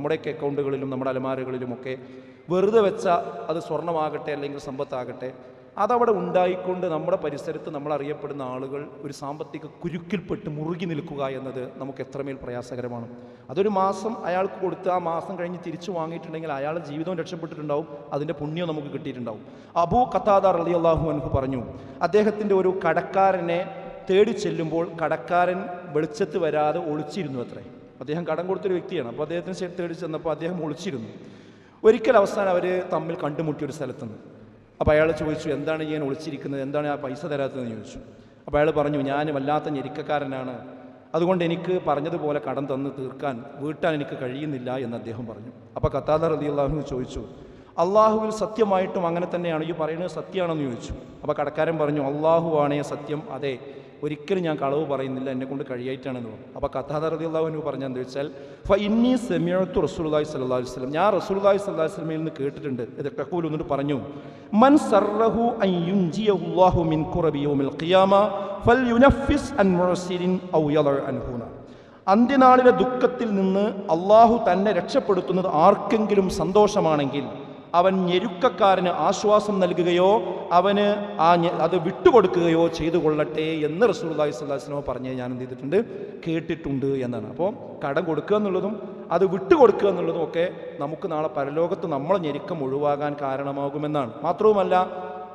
നമ്മുടെയൊക്കെ അക്കൗണ്ടുകളിലും നമ്മുടെ അലമാരകളിലുമൊക്കെ വെറുതെ വെച്ച അത് സ്വർണമാകട്ടെ അല്ലെങ്കിൽ സമ്പത്താകട്ടെ അതവിടെ ഉണ്ടായിക്കൊണ്ട് നമ്മുടെ പരിസരത്ത് നമ്മൾ അറിയപ്പെടുന്ന ആളുകൾ ഒരു സാമ്പത്തിക കുരുക്കിൽപ്പെട്ട് മുറുകി നിൽക്കുക എന്നത് നമുക്ക് എത്രമേൽ പ്രയാസകരമാണ്. അതൊരു മാസം അയാൾക്ക് കൊടുത്ത് ആ മാസം കഴിഞ്ഞ് തിരിച്ചു വാങ്ങിയിട്ടുണ്ടെങ്കിൽ അയാളുടെ ജീവിതവും രക്ഷപ്പെട്ടിട്ടുണ്ടാവും അതിന്റെ പുണ്യം നമുക്ക് കിട്ടിയിട്ടുണ്ടാവും. അബൂ ഖത്താദ അലി അള്ളാഹു അൻഹു പറഞ്ഞു അദ്ദേഹത്തിന്റെ ഒരു കടക്കാരനെ തേടി ചെല്ലുമ്പോൾ കടക്കാരൻ വെളിച്ചത്ത് വരാതെ ഒളിച്ചിരുന്നു അത്രേ. അദ്ദേഹം കടം കൊടുത്തൊരു വ്യക്തിയാണ്. അപ്പോൾ അദ്ദേഹത്തിന് തേടി ചെന്നപ്പോൾ അദ്ദേഹം ഒളിച്ചിരുന്നു. ഒരിക്കൽ അവസാനം അവർ തമ്മിൽ കണ്ടുമുട്ടിയ ഒരു സ്ഥലത്തുനിന്ന് അപ്പോൾ അയാൾ ചോദിച്ചു എന്താണ് ഞാൻ ഒളിച്ചിരിക്കുന്നത്? എന്താണ് ആ പൈസ തരാത്തതെന്ന് ചോദിച്ചു. അപ്പോൾ അയാൾ പറഞ്ഞു ഞാൻ വല്ലാത്ത ഞെരുക്കക്കാരനാണ്. അതുകൊണ്ട് എനിക്ക് പറഞ്ഞതുപോലെ കടം തന്ന് തീർക്കാൻ വീട്ടാൻ എനിക്ക് കഴിയുന്നില്ല എന്ന് അദ്ദേഹം പറഞ്ഞു. അപ്പോൾ കത്താദർ അലി അള്ളാഹു ചോദിച്ചു അള്ളാഹുവിൽ സത്യമായിട്ടും അങ്ങനെ തന്നെയാണ്. ഈ പറയുന്നത് സത്യമാണെന്ന് ചോദിച്ചു. അപ്പോൾ കടക്കാരൻ പറഞ്ഞു അള്ളാഹു ആണേ സത്യം അതെ. ഒരിക്കലും ഞാൻ കളവ് പറയുന്നില്ല എന്നെ കൊണ്ട് കഴിയായിട്ടാണെന്ന് പറഞ്ഞു അപ്പോൾ അള്ളാഹുവിന് പറഞ്ഞെന്ന് വെച്ചാൽ ഫ സെമിയത്തു റസൂലുള്ളാഹി സ്വല്ലല്ലാഹു അലൈഹി വസല്ലം. ഞാൻ റസൂലുള്ളാഹി സ്വല്ലല്ലാഹു അലൈഹി വസല്ലമയിൽ നിന്ന് കേട്ടിട്ടുണ്ട്. ഇത് കക്കൂൽ എന്നിട്ട് പറഞ്ഞു. മൻ സർറഹു അൻ യുൻജിയഹുല്ലാഹു മിൻ കുറബിയോമിൽ ഖിയാമ ഖിയാമ ഫൽയുനഫിസ് അൻ അൻഹുന അന്ത്യനാളിലെ ദുഃഖത്തിൽ നിന്ന് അള്ളാഹു തന്നെ രക്ഷപ്പെടുത്തുന്നത് ആർക്കെങ്കിലും സന്തോഷമാണെങ്കിൽ അവൻ ഞെരുക്കക്കാരന് ആശ്വാസം നൽകുകയോ അവന് ആ അത് വിട്ടുകൊടുക്കുകയോ ചെയ്തു കൊള്ളട്ടെ എന്ന് അലൈഹി വസല്ലം പറഞ്ഞ് ഞാൻ എന്ത് ചെയ്തിട്ടുണ്ട്? കേട്ടിട്ടുണ്ട് എന്നാണ്. അപ്പോൾ കടം കൊടുക്കുക എന്നുള്ളതും അത് വിട്ടുകൊടുക്കുക എന്നുള്ളതും ഒക്കെ നമുക്ക് നാളെ പരലോകത്ത് നമ്മളെ ഞെരുക്കം ഒഴിവാകാൻ കാരണമാകുമെന്നാണ്. മാത്രവുമല്ല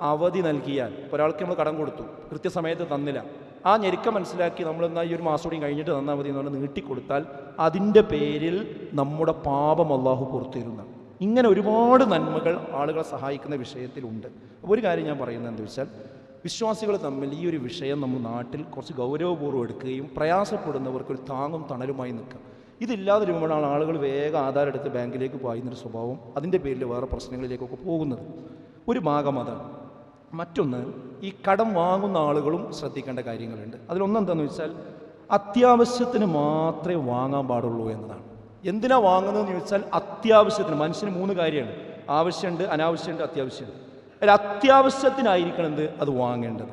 അവധി നൽകിയാൽ ഒരാൾക്ക് നമ്മൾ കടം കൊടുത്തു കൃത്യസമയത്ത് തന്നില്ല. ആ ഞെരുക്കം മനസ്സിലാക്കി നമ്മൾ എന്നാൽ ഈ ഒരു മാസം കൂടി കഴിഞ്ഞിട്ട് തന്നാൽ മതി എന്ന് പറഞ്ഞാൽ നീട്ടിക്കൊടുത്താൽ അതിന്റെ പേരിൽ നമ്മുടെ പാപം അള്ളാഹു പുറത്തിരുന്ന ഇങ്ങനെ ഒരുപാട് നന്മകൾ ആളുകളെ സഹായിക്കുന്ന വിഷയത്തിലുണ്ട്. അപ്പോൾ ഒരു കാര്യം ഞാൻ പറയുന്നത് എന്താ വെച്ചാൽ വിശ്വാസികൾ തമ്മിൽ ഈ ഒരു വിഷയം നമ്മൾ നാട്ടിൽ കുറച്ച് ഗൗരവപൂർവം എടുക്കുകയും പ്രയാസപ്പെടുന്നവർക്ക് ഒരു താങ്ങും തണലുമായി നിൽക്കുക. ഇതില്ലാതെ വരുമ്പോഴാണ് ആളുകൾ വേഗം ആധാരം എടുത്ത് ബാങ്കിലേക്ക് പായുന്നൊരു സ്വഭാവം അതിന്റെ പേരിൽ വേറെ പ്രശ്നങ്ങളിലേക്കൊക്കെ പോകുന്നത്. ഒരു ഭാഗം അതാണ്. മറ്റൊന്ന് ഈ കടം വാങ്ങുന്ന ആളുകളും ശ്രദ്ധിക്കേണ്ട കാര്യങ്ങളുണ്ട്. അതിലൊന്നെന്താണെന്ന് വെച്ചാൽ അത്യാവശ്യത്തിന് മാത്രമേ വാങ്ങാൻ പാടുള്ളൂ എന്നതാണ്. എന്തിനാ വാങ്ങുന്നതെന്ന് ചോദിച്ചാൽ അത്യാവശ്യത്തിന്. മനുഷ്യന് മൂന്ന് കാര്യമാണ് ആവശ്യമുണ്ട് അനാവശ്യമുണ്ട് അത്യാവശ്യമുണ്ട്. അതിൽ അത്യാവശ്യത്തിനായിരിക്കണം എന്ത് അത് വാങ്ങേണ്ടത്.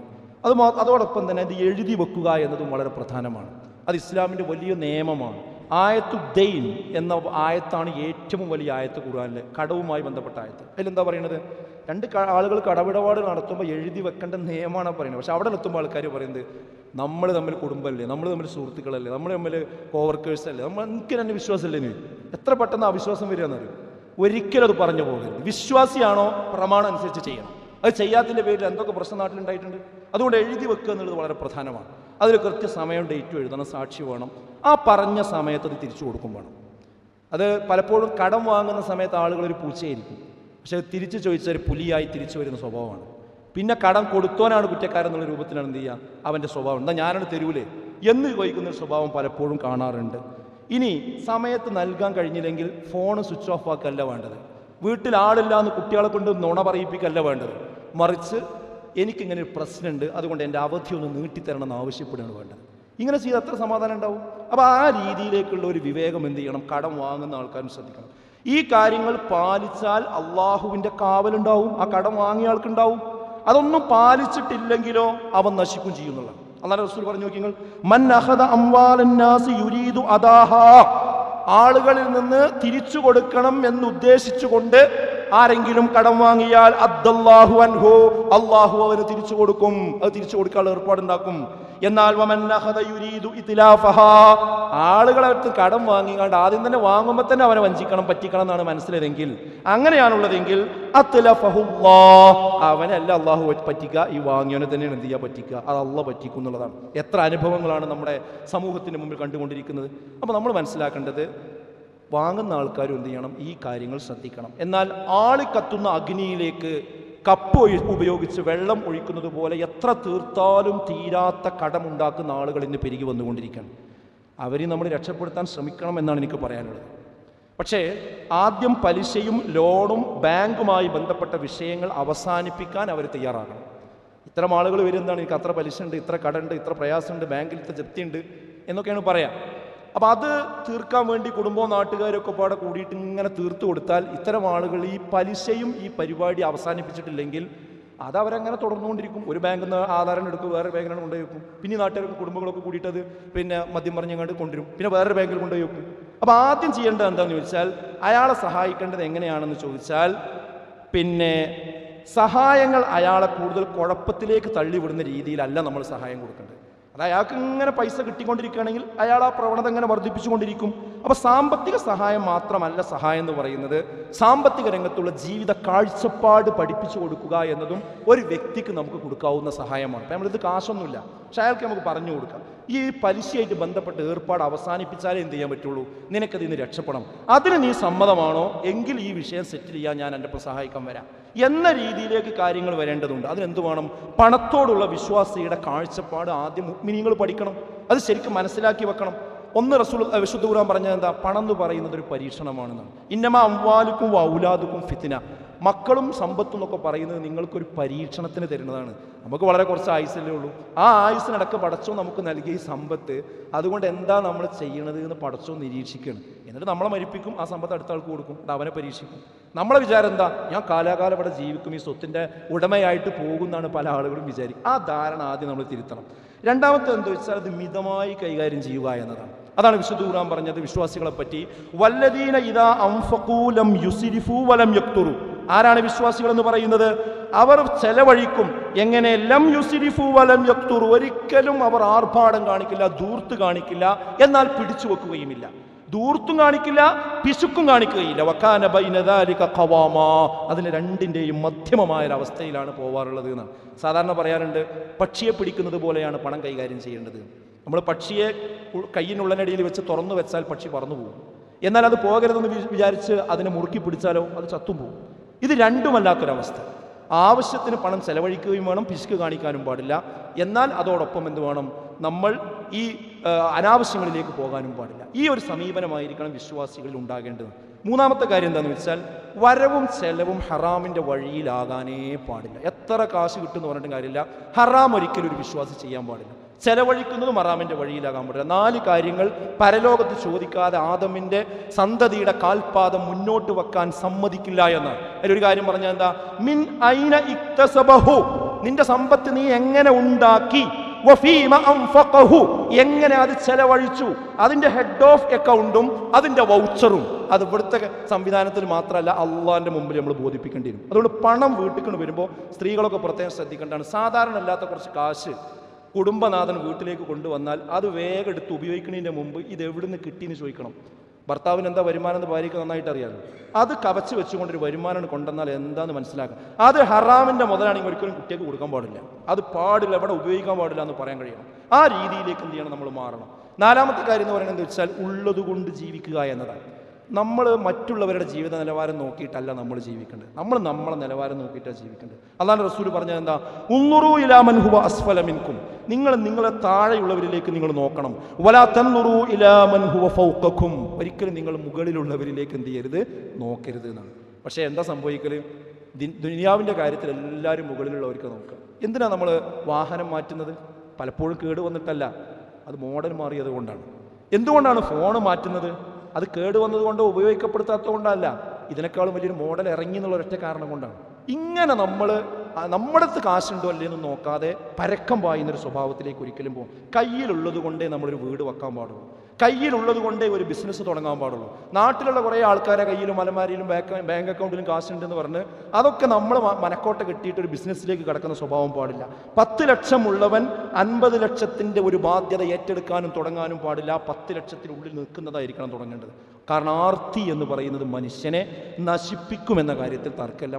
അത് അതോടൊപ്പം തന്നെ അത് എഴുതി വെക്കുക എന്നതും വളരെ പ്രധാനമാണ്. അത് ഇസ്ലാമിന്റെ വലിയ നിയമമാണ്. ആയത്തു ദൈൻ എന്ന ആയത്താണ് ഏറ്റവും വലിയ ആയത്ത് ഖുർആനിലെ കടവുമായി ബന്ധപ്പെട്ട ആയത്ത്. അതിലെന്താ പറയുന്നത് രണ്ട് ആളുകൾ കടവിടപാട് നടത്തുമ്പോൾ എഴുതി വെക്കേണ്ട നിയമമാണ് പറയുന്നത്. പക്ഷെ അവിടെ എത്തുമ്പോൾ ആൾക്കാർ പറയുന്നത് നമ്മൾ തമ്മിൽ കുടുംബമല്ലേ നമ്മൾ തമ്മിൽ സുഹൃത്തുക്കളല്ലേ നമ്മൾ തമ്മിൽ കോവർക്കേഴ്സ് അല്ലേ നമ്മൾ എനിക്ക് തന്നെ വിശ്വാസമല്ലേ എത്ര പെട്ടെന്ന് അവിശ്വാസം വരിക എന്നറിയും ഒരിക്കലും അത് പറഞ്ഞു പോകരുത്. വിശ്വാസിയാണോ പ്രമാണം അനുസരിച്ച് ചെയ്യണം. അത് ചെയ്യാത്തതിന്റെ പേരിൽ എന്തൊക്കെ പ്രശ്നം നാട്ടിലുണ്ടായിട്ടുണ്ട്? അതുകൊണ്ട് എഴുതി വെക്കുക എന്നുള്ളത് വളരെ പ്രധാനമാണ്. അതിൽ കൃത്യ കൃത്യസമയം ഡേറ്റും എഴുതണം സാക്ഷി വേണം. ആ പറഞ്ഞ സമയത്ത് അത് തിരിച്ചു കൊടുക്കും വേണം. അത് പലപ്പോഴും കടം വാങ്ങുന്ന സമയത്ത് ആളുകൾ ഒരു പൂച്ചയായിരിക്കും. പക്ഷെ തിരിച്ചു ചോദിച്ചാൽ പുലിയായി തിരിച്ചു വരുന്ന സ്വഭാവമാണ്. പിന്നെ കടം കൊടുത്തോനാണ് കുറ്റക്കാരൻ എന്നുള്ള രൂപത്തിലാണ് എന്ത് ചെയ്യുക? അവന്റെ സ്വഭാവം. എന്താ ഞാനാണ് തരൂലേ എന്ന് ചോദിക്കുന്ന ഒരു സ്വഭാവം പലപ്പോഴും കാണാറുണ്ട്. ഇനി സമയത്ത് നൽകാൻ കഴിഞ്ഞില്ലെങ്കിൽ ഫോൺ സ്വിച്ച് ഓഫ് ആക്കല്ല വേണ്ടത്. വീട്ടിൽ ആളില്ല എന്ന് കുട്ടികളെ കൊണ്ട് നുണ പറയിപ്പിക്കല്ല വേണ്ടത്. മറിച്ച് എനിക്കിങ്ങനെ ഒരു പ്രശ്നമുണ്ട്. അതുകൊണ്ട് എന്റെ അവധി ഒന്ന് നീട്ടിത്തരണം എന്ന് ആവശ്യപ്പെടുകയാണ് വേണ്ടത്. ഇങ്ങനെ ചെയ്ത് അത്ര സമാധാനം ഉണ്ടാവും. അപ്പോൾ ആ രീതിയിലേക്കുള്ള ഒരു വിവേകം എന്ത് ചെയ്യണം? കടം വാങ്ങുന്ന ആൾക്കാരും ശ്രദ്ധിക്കണം. ഈ കാര്യങ്ങൾ പാലിച്ചാൽ അള്ളാഹുവിന്റെ കാവലുണ്ടാവും ആ കടം വാങ്ങിയ ആൾക്കുണ്ടാവും. അതൊന്നും പാലിച്ചിട്ടില്ലെങ്കിലോ അവൻ നശിക്കും ചെയ്യുന്നുള്ള അള്ളാഹ് റസൂൽ പറഞ്ഞു നോക്കി നിങ്ങൾ മൻ അഹദ യുരീദു അദാഹാ. ആളുകളിൽ നിന്ന് തിരിച്ചു കൊടുക്കണം എന്ന് ഉദ്ദേശിച്ചുകൊണ്ട് ആരെങ്കിലും കടം വാങ്ങിയാൽ അബ്ദല്ലാഹു അൻഹു അള്ളാഹു അവന് തിരിച്ചു കൊടുക്കും. അത് തിരിച്ചു കൊടുക്കാനുള്ള ഏർപ്പാടുണ്ടാക്കും. എന്നാൽ ആളുകളെ അടുത്ത് കടം വാങ്ങിക്കാണ്ട് ആദ്യം തന്നെ വാങ്ങുമ്പോൾ തന്നെ അവനെ വഞ്ചിക്കണം പറ്റിക്കണം എന്നാണ് മനസ്സിലായതെങ്കിൽ അങ്ങനെയാണുള്ളതെങ്കിൽ അവനെ അവനല്ല അള്ളാഹു പറ്റിക്ക ഈ വാങ്ങിയവനെ തന്നെയാണ് എന്ത് ചെയ്യുക പറ്റിക്കുക അത് അല്ല പറ്റിക്കും എന്നുള്ളതാണ്. എത്ര അനുഭവങ്ങളാണ് നമ്മുടെ സമൂഹത്തിന് മുമ്പിൽ കണ്ടുകൊണ്ടിരിക്കുന്നത്. അപ്പോൾ നമ്മൾ മനസ്സിലാക്കേണ്ടത് വാങ്ങുന്ന ആൾക്കാരും എന്ത് ചെയ്യണം? ഈ കാര്യങ്ങൾ ശ്രദ്ധിക്കണം. എന്നാൽ ആളി കത്തുന്ന അഗ്നിയിലേക്ക് കപ്പ് ഉപയോഗിച്ച് വെള്ളം ഒഴിക്കുന്നത് പോലെ എത്ര തീർത്താലും തീരാത്ത കടമുണ്ടാക്കുന്ന ആളുകൾ ഇന്ന് പെരുകി വന്നുകൊണ്ടിരിക്കുകയാണ്. അവരെ നമ്മൾ രക്ഷപ്പെടുത്താൻ ശ്രമിക്കണം എന്നാണ് എനിക്ക് പറയാനുള്ളത്. പക്ഷേ ആദ്യം പലിശയും ലോണും ബാങ്കുമായി ബന്ധപ്പെട്ട വിഷയങ്ങൾ അവസാനിപ്പിക്കാൻ അവർ തയ്യാറാകണം. ഇത്തരം ആളുകൾ വരുന്നതാണ് എനിക്ക് അത്ര പലിശ ഉണ്ട് ഇത്ര കടമുണ്ട് ഇത്ര പ്രയാസമുണ്ട് ബാങ്കിൽ ഇത്ര ജപ്തിയുണ്ട് എന്നൊക്കെയാണ് പറയാം. അപ്പം അത് തീർക്കാൻ വേണ്ടി കുടുംബവും നാട്ടുകാരൊക്കെ പാടെ കൂടിയിട്ട് ഇങ്ങനെ തീർത്തു കൊടുത്താൽ ഇത്തരം ആളുകൾ ഈ പലിശയും ഈ പരിപാടി അവസാനിപ്പിച്ചിട്ടില്ലെങ്കിൽ അത് അവരങ്ങനെ തുടർന്നുകൊണ്ടിരിക്കും. ഒരു ബാങ്കിൽ നിന്ന് ആധാരം എടുക്കും വേറെ ബാങ്കിലാണ് കൊണ്ടുപോയി വെക്കും. പിന്നെ നാട്ടുകാർക്ക് കുടുംബങ്ങളൊക്കെ കൂടിയിട്ട് അത് പിന്നെ മദ്യം പറഞ്ഞങ്ങാണ്ട് കൊണ്ടുവരും. പിന്നെ വേറൊരു ബാങ്കിൽ കൊണ്ടുപോയി വെക്കും. അപ്പോൾ ആദ്യം ചെയ്യേണ്ടത് എന്താണെന്ന് ചോദിച്ചാൽ അയാളെ സഹായിക്കേണ്ടത് എങ്ങനെയാണെന്ന് ചോദിച്ചാൽ പിന്നെ സഹായങ്ങൾ അയാളെ കൂടുതൽ കുഴപ്പത്തിലേക്ക് തള്ളിവിടുന്ന രീതിയിലല്ല നമ്മൾ സഹായം കൊടുക്കേണ്ടത്. അത് അയാൾക്ക് ഇങ്ങനെ പൈസ കിട്ടിക്കൊണ്ടിരിക്കുകയാണെങ്കിൽ അയാൾ ആ പ്രവണത ഇങ്ങനെ വർദ്ധിപ്പിച്ചുകൊണ്ടിരിക്കും. അപ്പോൾ സാമ്പത്തിക സഹായം മാത്രമല്ല സഹായം എന്ന് പറയുന്നത് സാമ്പത്തിക രംഗത്തുള്ള ജീവിത കാഴ്ചപ്പാട് പഠിപ്പിച്ചു കൊടുക്കുക എന്നതും ഒരു വ്യക്തിക്ക് നമുക്ക് കൊടുക്കാവുന്ന സഹായമാണ്. അപ്പം നമ്മളിത് കാശൊന്നുമില്ല. പക്ഷെ അയാൾക്ക് നമുക്ക് പറഞ്ഞു കൊടുക്കാം. ഈ പലിശയായിട്ട് ബന്ധപ്പെട്ട് ഏർപ്പാട് അവസാനിപ്പിച്ചാലേ എന്ത് ചെയ്യാൻ പറ്റുള്ളൂ? നിനക്കതിൽ നിന്ന് രക്ഷപ്പെടണം. അതിന് നീ സമ്മതമാണോ? എങ്കിൽ ഈ വിഷയം സെറ്റിൽ ചെയ്യാൻ ഞാൻ എന്റെ സഹായിക്കാൻ വരാം. എന്ന രീതിയിലേക്ക് കാര്യങ്ങൾ വരേണ്ടതുണ്ട്. അതിനെന്ത് വേണം? പണത്തോടുള്ള വിശ്വാസിയുടെ കാഴ്ചപ്പാട് ആദ്യം മിനിങ്ങൾ പഠിക്കണം. അത് ശരിക്കും മനസ്സിലാക്കി വെക്കണം. ഒന്ന് റസൂൽ വിശുദ്ധ ഖുർആൻ പറഞ്ഞത് എന്താ? പണം എന്ന് പറയുന്നത് ഒരു പരീക്ഷണമാണെന്നാണ്. ഇന്നമ അംവാലുക്കും വൗലാദുക്കും ഫിത്തിന മക്കളും സമ്പത്തും എന്നൊക്കെ പറയുന്നത് നിങ്ങൾക്കൊരു പരീക്ഷണത്തിന് തരുന്നതാണ്. നമുക്ക് വളരെ കുറച്ച് ആയുസല്ലേ ഉള്ളൂ. ആ ആയുസിനടക്ക് പടച്ചോ നമുക്ക് നൽകിയ ഈ സമ്പത്ത് അതുകൊണ്ട് എന്താ നമ്മൾ ചെയ്യണത് എന്ന് പടച്ചോ നിരീക്ഷിക്കണം എന്നിട്ട് നമ്മളെ മരിപ്പിക്കും ആ സമ്പത്ത് അടുത്ത ആൾക്ക് കൊടുക്കും അവനെ പരീക്ഷിക്കും. നമ്മളെ വിചാരം എന്താ? ഞാൻ കാലാകാലം ഇവിടെ ജീവിക്കും ഈ സ്വത്തിന്റെ ഉടമയായിട്ട് പോകുമെന്നാണ് പല ആളുകളും വിചാരിക്കും ആ ധാരണ ആദ്യം നമ്മൾ തിരുത്തണം. രണ്ടാമത്തെ എന്താ വെച്ചാൽ അത് മിതമായി കൈകാര്യം ചെയ്യുക എന്നതാണ്. അതാണ് വിശുദ്ധ ഖുർആൻ പറഞ്ഞത് വിശ്വാസികളെ പറ്റി വല്ലദീന ഇദാ അംഫഖൂലം യുസിരിഫു വലം യക്തുറു. ആരാണ് വിശ്വാസികൾ എന്ന് പറയുന്നത്? അവർ ചെലവഴിക്കും. എങ്ങനെ? ലം യുസിരിഫു വലം യക്തുറു. ഒരിക്കലും അവർ ആർഭാടം കാണിക്കില്ല ദൂർത്ത് കാണിക്കില്ല എന്നാൽ പിടിച്ചു വെക്കുകയുമില്ല. ദൂർത്തും കാണിക്കില്ല പിശുക്കും കാണിക്കുകയില്ല. വക്കാന ബൈനദാലിക ഖവാമ. അതിന് രണ്ടിന്റെയും മധ്യമമായ ഒരു അവസ്ഥയിലാണ് പോവാറുള്ളത് എന്ന് സാധാരണ പറയാറുണ്ട്. പക്ഷിയെ പിടിക്കുന്നത് പോലെയാണ് പണം കൈകാര്യം ചെയ്യേണ്ടത്. നമ്മൾ പക്ഷിയെ കയ്യിനുള്ളനടിയിൽ വെച്ച് തുറന്നു വെച്ചാൽ പക്ഷി പറന്നു പോകും. എന്നാൽ അത് പോകരുതെന്ന് വിചാരിച്ച് അതിനെ മുറുക്കി പിടിച്ചാലോ അത് ചത്തും പോകും. ഇത് രണ്ടുമല്ലാത്തൊരവസ്ഥ. ആവശ്യത്തിന് പണം ചെലവഴിക്കുകയും വേണം പിശുക്ക് കാണിക്കാനും പാടില്ല. എന്നാൽ അതോടൊപ്പം എന്ത് വേണം? നമ്മൾ ഈ അനാവശ്യങ്ങളിലേക്ക് പോകാനും പാടില്ല. ഈ ഒരു സമീപനമായിരിക്കണം വിശ്വാസികളിൽ ഉണ്ടാകേണ്ടത്. മൂന്നാമത്തെ കാര്യം എന്താണെന്ന് വെച്ചാൽ വരവും ചെലവും ഹറാമിന്റെ വഴിയിലാകാനേ പാടില്ല. എത്ര കാശ് കിട്ടുമെന്ന് പറഞ്ഞിട്ടും കാര്യമില്ല. ഹറാം ഒരിക്കലും ഒരു വിശ്വാസി ചെയ്യാൻ പാടില്ല. ചെലവഴിക്കുന്നതും അറാമിന്റെ വഴിയിലാകാൻ പറ്റില്ല. നാല് കാര്യങ്ങൾ പരലോകത്ത് ചോദിക്കാതെ ആദമിന്റെ സന്തതിയുടെ കാൽപാദം മുന്നോട്ട് വെക്കാൻ സമ്മതിക്കില്ല എന്ന്. അതിലൊരു കാര്യം പറഞ്ഞാൽ എന്താ? മിൻ ഐന ഇക്തസബഹു. നിന്റെ സമ്പത്ത് നീ എങ്ങനെ ഉണ്ടാക്കി? എങ്ങനെ അത് ചെലവഴിച്ചു? അതിന്റെ ഹെഡ് ഓഫ് അക്കൗണ്ടും അതിന്റെ വൗച്ചറും അത് ഇവിടുത്തെ സംവിധാനത്തിൽ മാത്രമല്ല അള്ളാഹിന്റെ മുമ്പിൽ നമ്മൾ ബോധിപ്പിക്കേണ്ടി വരും. അതുകൊണ്ട് പണം വീട്ടിൽ വരുമ്പോൾ സ്ത്രീകളൊക്കെ പ്രത്യേകം ശ്രദ്ധിക്കേണ്ടതാണ്. സാധാരണ അല്ലാത്ത കുറച്ച് കാശ് കുടുംബനാഥൻ വീട്ടിലേക്ക് കൊണ്ടുവന്നാൽ അത് വേഗം എടുത്ത് ഉപയോഗിക്കുന്നതിന്റെ മുമ്പ് ഇത് എവിടുന്ന് കിട്ടിയെന്ന് ചോദിക്കണം. ഭർത്താവിന് എന്താ വരുമാനം എന്ന് ഭാര്യയ്ക്ക് നന്നായിട്ട് അറിയാമല്ലോ അത് കവച്ച് വെച്ചുകൊണ്ട് ഒരു വരുമാനം കൊണ്ടുവന്നാൽ എന്താന്ന് മനസ്സിലാക്കാം. അത് ഹറാമിന്റെ മുതലാണെങ്കിൽ ഒരിക്കലും കുട്ടിക്ക് കൊടുക്കാൻ പാടില്ല. അത് പാടില്ല എവിടെ ഉപയോഗിക്കാൻ പാടില്ല എന്ന് പറയാൻ കഴിയണം. ആ രീതിയിലേക്ക് എന്ത് ചെയ്യണം? നമ്മൾ മാറണം. നാലാമത്തെ കാര്യം എന്ന് പറയുന്നത് വെച്ചാൽ ഉള്ളതുകൊണ്ട് ജീവിക്കുക എന്നതാണ്. നമ്മൾ മറ്റുള്ളവരുടെ ജീവിത നിലവാരം നോക്കിയിട്ടല്ല നമ്മൾ ജീവിക്കേണ്ടത്. നമ്മൾ നമ്മളെ നിലവാരം നോക്കിയിട്ടാണ് ജീവിക്കേണ്ടത്. അതാണ് റസൂൽ പറഞ്ഞത് എന്താ? ഉന്നുറു ഇലാമൻ ഹുവ അസ്ഫലമിൻകും നിങ്ങൾ നിങ്ങളെ താഴെയുള്ളവരിലേക്ക് നിങ്ങൾ നോക്കണം. വലാ തന്നുറു ഇലാമൻ ഹുവ ഒരിക്കലും നിങ്ങൾ മുകളിലുള്ളവരിലേക്ക് എന്ത് ചെയ്യരുത്? നോക്കരുത് എന്നാണ്. പക്ഷേ എന്താ സംഭവിക്കൽ? ദി- ദുനിയാവിന്റെ കാര്യത്തിൽ എല്ലാവരും മുകളിലുള്ളവർക്ക് നോക്കുക. എന്തിനാ നമ്മൾ വാഹനം മാറ്റുന്നത്? പലപ്പോഴും കേട് വന്നിട്ടല്ല. അത് മോഡൽ മാറിയത് കൊണ്ടാണ്. എന്തുകൊണ്ടാണ് ഫോൺ മാറ്റുന്നത്? അത് കേട് വന്നതുകൊണ്ടോ ഉപയോഗിക്കപ്പെടുത്താത്തത് കൊണ്ടല്ല ഇതിനേക്കാളും വലിയൊരു മോഡൽ ഇറങ്ങി എന്നുള്ള ഒരൊറ്റ കാരണം കൊണ്ടാണ്. ഇങ്ങനെ നമ്മൾ നമ്മുടെ അടുത്ത് കാശുണ്ടോ അല്ലേ എന്ന് നോക്കാതെ പരക്കം പായുന്നൊരു സ്വഭാവത്തിലേക്ക് ഒരിക്കലും പോകും. കയ്യിലുള്ളത് കൊണ്ടേ നമ്മളൊരു വീട് വെക്കാൻ പാടുള്ളൂ. കയ്യിലുള്ളത് കൊണ്ടേ ഒരു ബിസിനസ് തുടങ്ങാൻ പാടുള്ളൂ. നാട്ടിലുള്ള കുറേ ആൾക്കാരെ കയ്യിലും അലമാരിയിലും ബാങ്ക് ബാങ്ക് അക്കൗണ്ടിലും കാശുണ്ടെന്ന് പറഞ്ഞ് അതൊക്കെ നമ്മൾ മനക്കോട്ട കിട്ടിയിട്ട് ഒരു ബിസിനസ്സിലേക്ക് കിടക്കുന്ന സ്വഭാവം പാടില്ല. പത്ത് ലക്ഷം ഉള്ളവൻ അൻപത് ലക്ഷത്തിന്റെ ഒരു ബാധ്യത ഏറ്റെടുക്കാനും തുടങ്ങാനും പാടില്ല. പത്ത് ലക്ഷത്തിനുള്ളിൽ നിൽക്കുന്നതായിരിക്കണം തുടങ്ങേണ്ടത്. കാരണം ആർത്തി എന്ന് പറയുന്നത് മനുഷ്യനെ നശിപ്പിക്കുമെന്ന കാര്യത്തിൽ തർക്കമില്ല.